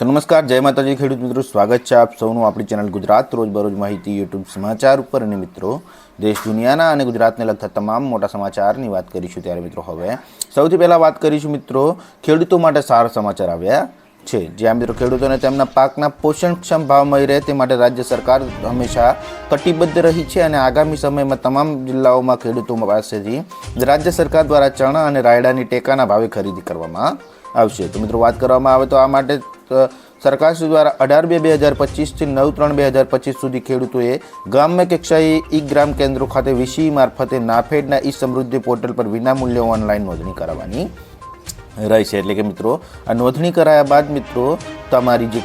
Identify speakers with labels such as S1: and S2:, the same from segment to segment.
S1: તો નમસ્કાર, જય માતાજી, ખેડૂત મિત્રો, સ્વાગત છે આપ સૌનું આપણી ચેનલ ગુજરાત રોજબરોજ માહિતી યુટ્યુબ સમાચાર ઉપર. અને મિત્રો, દેશ, દુનિયાના અને ગુજરાતને લગતા તમામ મોટા સમાચારની વાત કરીશું ત્યારે મિત્રો હવે. સૌથી પહેલાં વાત કરીશું મિત્રો, ખેડૂતો માટે સારા સમાચાર આવ્યા છે. જ્યાં મિત્રો, ખેડૂતોને તેમના પાકના પોષણક્ષમ ભાવ મળી રહે તે માટે રાજ્ય સરકાર હંમેશા કટિબદ્ધ રહી છે અને આગામી સમયમાં તમામ જિલ્લાઓમાં ખેડૂતો પાસેથી રાજ્ય સરકાર દ્વારા ચણા અને રાયડાની ટેકાના ભાવે ખરીદી કરવામાં આવશે. તો મિત્રો, વાત કરવામાં આવે તો આ માટે અ, સરકારશ્રી દ્વારા અઢાર બે બે હજાર પચીસથી નવ ત્રણ બે હજાર પચીસ સુધી ખેડૂતોએ ગ્રામ્ય કક્ષાએ ઈ ગ્રામ કેન્દ્રો ખાતે વીસી મારફતે નાફેડના ઈ સમૃદ્ધિ પોર્ટલ પર વિનામૂલ્યે ઓનલાઈન નોંધણી કરાવવાની રહેશે એટલે કે મિત્રો આ નોંધણી કરાયા બાદ મિત્રો તમારી જે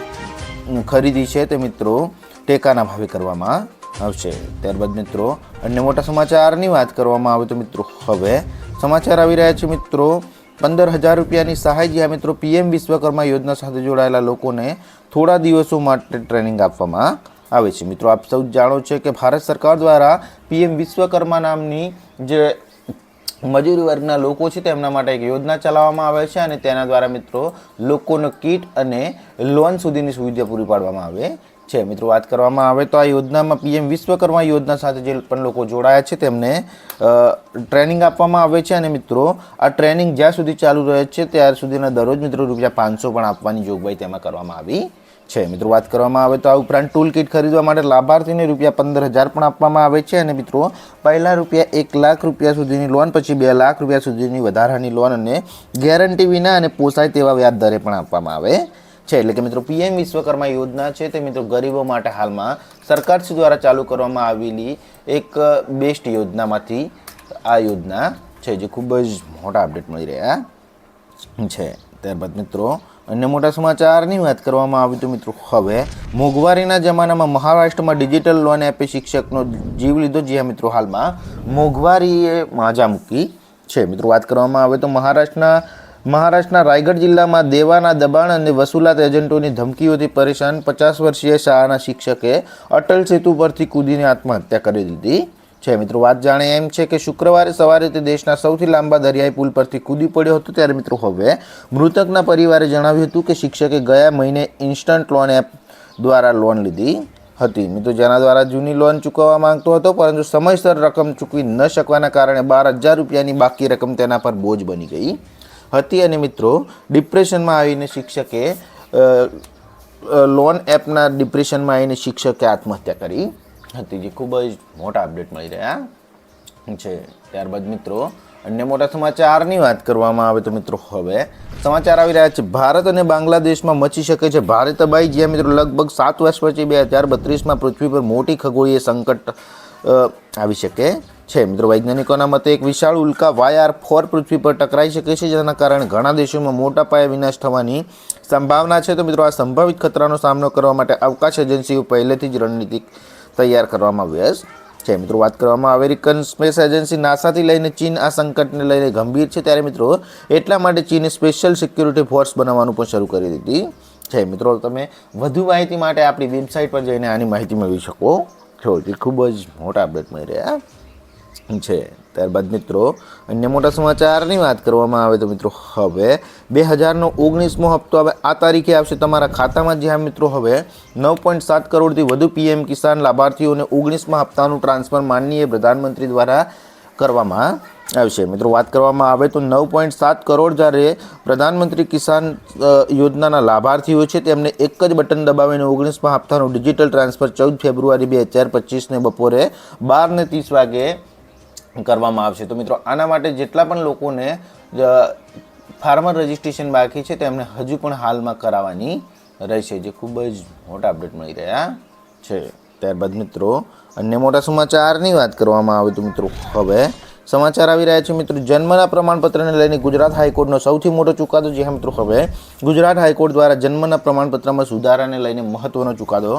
S1: ખરીદી છે તે મિત્રો ટેકાના ભાવે કરવામાં આવશે. ત્યારબાદ મિત્રો અન્ય મોટા સમાચારની વાત કરવામાં આવે તો મિત્રો હવે સમાચાર આવી રહ્યા છે મિત્રો. પંદર હજાર રૂપિયાની સહાય જ્યાં મિત્રો પીએમ વિશ્વકર્મા યોજના સાથે જોડાયેલા લોકોને થોડા દિવસો માટે ટ્રેનિંગ આપવામાં આવે છે. મિત્રો, આપ સૌ જાણો છે કે ભારત સરકાર દ્વારા પીએમ વિશ્વકર્મા નામની જે મજૂરી વર્ગના લોકો છે તેમના માટે એક યોજના ચલાવવામાં આવે છે અને તેના દ્વારા મિત્રો લોકોનો કીટ અને લોન સુધીની સુવિધા પૂરી પાડવામાં આવે છે. મિત્રો, વાત કરવામાં આવે તો આ યોજનામાં પીએમ વિશ્વકર્મા યોજના સાથે જે પણ લોકો જોડાયા છે તેમને ટ્રેનિંગ આપવામાં આવે છે અને મિત્રો, આ ટ્રેનિંગ જ્યાં સુધી ચાલુ રહે છે, ત્યાર સુધીના દરરોજ મિત્રો રૂપિયા પાંચસો પણ આપવાની જોગવાઈ તેમાં કરવામાં આવી છે. મિત્રો, વાત કરવામાં આવે તો આ ઉપરાંત ટૂલ કિટ ખરીદવા માટે લાભાર્થીને રૂપિયા પંદર હજાર પણ આપવામાં આવે છે અને મિત્રો, પહેલાં રૂપિયા એક લાખ રૂપિયા સુધીની લોન પછી બે લાખ રૂપિયા સુધીની વધારાની લોન અને ગેરંટી વિના અને પોસાય તેવા વ્યાજ દરે પણ આપવામાં આવે છે. એટલે કે મિત્રો, પીએમ વિશ્વકર્મા યોજના છે તે મિત્રો ગરીબો માટે હાલમાં સરકારશ્રી દ્વારા ચાલુ કરવામાં આવેલી એક બેસ્ટ યોજનામાંથી આ યોજના છે, જે ખૂબ જ મોટા અપડેટ મળી રહ્યા છે. ત્યારબાદ મિત્રો અન્ય મોટા સમાચારની વાત કરવામાં આવી તો મિત્રો, હવે મોંઘવારીના જમાનામાં મહારાષ્ટ્રમાં ડિજિટલ લોન એપી શિક્ષકનો જીવ લીધો. જ્યાં મિત્રો, હાલમાં મોંઘવારીએ માજા મૂકી છે. મિત્રો, વાત કરવામાં આવે તો મહારાષ્ટ્રના મહારાષ્ટ્રના રાયગઢ જિલ્લામાં દેવાના દબાણ અને વસૂલાત એજન્ટોની ધમકીઓથી પરેશાન પચાસ વર્ષીય શાળાના શિક્ષકે અટલ સેતુ પરથી કૂદીને આત્મહત્યા કરી દીધી. છે. મિત્રો, વાત જાણે એમ છે કે શુક્રવારે સવારે તે દેશના સૌથી લાંબા દરિયાઈ પુલ પરથી કૂદી પડ્યો હતો. ત્યારે મિત્રો, હવે મૃતકના પરિવારે જણાવ્યું હતું કે શિક્ષકે ગયા મહિને ઇન્સ્ટન્ટ લોન એપ દ્વારા લોન લીધી હતી. મિત્રો, જેના દ્વારા જૂની લોન ચૂકવવા માંગતો હતો, પરંતુ સમયસર રકમ ચૂકવી ન શકવાના કારણે બાર હજાર રૂપિયાની બાકી રકમ તેના પર બોજ બની ગઈ હતી. અને મિત્રો, ડિપ્રેશનમાં આવીને શિક્ષકે લોન એપના ડિપ્રેશનમાં આવીને શિક્ષકે આત્મહત્યા કરી. હતી જે ખૂબ જ મોટા અપડેટ મળી રહ્યા છે. ત્યારબાદ મિત્રો, અન્ય મોટા સમાચારની વાત કરવામાં આવે તો મિત્રો હવે સમાચાર આવી રહ્યા છે. ભારત અને બાંગ્લાદેશમાં મચી શકે છે ભારે તબાહી, જ્યાં મિત્રો લગભગ સાત વર્ષ પછી બે હજાર બત્રીસમાં પૃથ્વી પર મોટી ખગોળીય સંકટ આવી શકે છે. મિત્રો, વૈજ્ઞાનિકોના મતે એક વિશાળ ઉલ્કા વાયર ફોર પૃથ્વી પર ટકરાઈ શકે છે, જેના કારણે ઘણા દેશોમાં મોટા પાયે વિનાશ થવાની સંભાવના છે. તો મિત્રો, આ સંભવિત ખતરાનો સામનો કરવા માટે અવકાશ એજન્સીઓ પહેલેથી જ રણનીતિ તૈયાર કરવામાં વ્યસ્ત છે. મિત્રો વાત કરવામાં અમેરિકન સ્પેસ એજન્સી નાસાથી લઈને ચીન આ સંકટને લઈને ગંભીર છે. ત્યારે મિત્રો, એટલા માટે ચીને સ્પેશિયલ સિક્યુરિટી ફોર્સ બનાવવાનું પણ શરૂ કરી દીધી. છે મિત્રો, તમે વધુ માહિતી માટે આપણી વેબસાઇટ પર જઈને આની માહિતી મેળવી શકો. છો જે ખૂબ જ મોટા અપડેટ મળી રહ્યા. છે. ત્યારબાદ મિત્રો, અન્ય મોટા સમાચારની વાત કરવામાં આવે તો મિત્રો હવે બે હજારનો ઓગણીસમો હપ્તો હવે આ તારીખે આવશે તમારા ખાતામાં. જ્યાં મિત્રો, હવે નવ પોઈન્ટ સાત કરોડથી વધુ પીએમ કિસાન લાભાર્થીઓને ઓગણીસમા હપ્તાનું ટ્રાન્સફર માનનીય પ્રધાનમંત્રી દ્વારા કરવામાં આવશે. મિત્રો, વાત કરવામાં આવે તો નવ પોઈન્ટ સાત કરોડ જ્યારે પ્રધાનમંત્રી કિસાન યોજનાના લાભાર્થીઓ છે તેમને એક જ બટન દબાવીને ઓગણીસમાં હપ્તાનું ડિજિટલ ટ્રાન્સફર ચૌદ ફેબ્રુઆરી બે હજાર પચીસને બપોરે બારને ત્રીસ વાગે કરવામાં આવશે. તો મિત્રો, આના માટે જેટલા પણ લોકોને ફાર્મર રજિસ્ટ્રેશન બાકી છે તેમને હજુ પણ હાલમાં કરાવવાની રહેશે, જે ખૂબ જ મોટા અપડેટ મળી રહ્યા છે. ત્યારબાદ મિત્રો, અન્ય મોટા સમાચારની વાત કરવામાં આવે તો મિત્રો, હવે સમાચાર આવી રહ્યા છે મિત્રો, જન્મના પ્રમાણપત્રને લઈને ગુજરાત હાઈકોર્ટનો સૌથી મોટો ચુકાદો જે મિત્રો, હવે ગુજરાત હાઈકોર્ટ દ્વારા જન્મના પ્રમાણપત્રમાં સુધારાને લઈને મહત્વનો ચુકાદો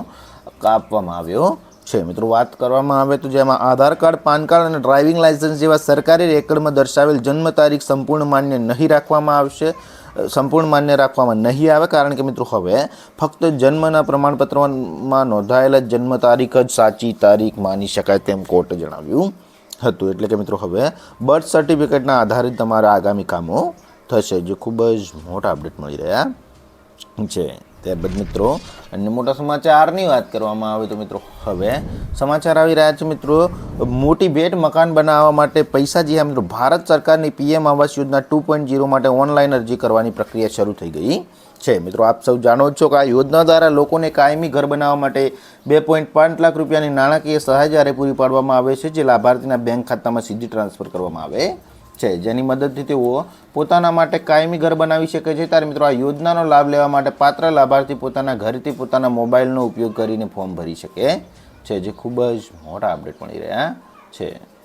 S1: આપવામાં આવ્યો છે. મિત્રો, વાત કરવામાં આવે તો જેમાં આધાર કાર્ડ, પાન કાર્ડ અને ડ્રાઇવિંગ લાયસન્સ જેવા સરકારી રેકર્ડમાં દર્શાવેલ જન્મ તારીખ સંપૂર્ણ માન્ય નહીં રાખવામાં આવશે સંપૂર્ણ માન્ય રાખવામાં નહીં આવે કારણ કે મિત્રો, હવે ફક્ત જન્મના પ્રમાણપત્રમાં નોંધાયેલા જન્મ તારીખ જ સાચી તારીખ માની શકાય તેમ કોર્ટે જણાવ્યું હતું. એટલે કે મિત્રો, હવે બર્થ સર્ટિફિકેટના આધારે તમારા આગામી કામો થશે, જે ખૂબ જ મોટા અપડેટ મળી રહ્યા છે. ત્યારબાદ મિત્રો, અને મોટા સમાચારની વાત કરવામાં આવે તો મિત્રો, હવે સમાચાર આવી રહ્યા છે મિત્રો, મોટી ભેટ મકાન બનાવવા માટે પૈસા જે મિત્રો ભારત સરકારની PM Awas Yojana two point zero માટે ઓનલાઈન અરજી કરવાની પ્રક્રિયા શરૂ થઈ ગઈ છે. મિત્રો, આપ સૌ જાણો છો કે આ યોજના દ્વારા લોકોને કાયમી ઘર બનાવવા માટે બે પોઈન્ટ પાંચ લાખ રૂપિયાની નાણાકીય સહાય જ્યારે પૂરી પાડવામાં આવે છે, જે લાભાર્થીના બેંક ખાતામાં સીધી ટ્રાન્સફર કરવામાં આવે છે. જેની મદદથી તેઓ પોતાના માટે કાયમી ઘર બનાવી શકે છે. ત્યારે મિત્રો આ યોજનાનો લાભ લેવા માટે પાત્ર લાભાર્થી પોતાના ઘરેથી પોતાના મોબાઈલનો ઉપયોગ કરીને ફોર્મ ભરી શકે છે, જે ખૂબ જ મોટા અપડેટ મળી રહ્યા છે.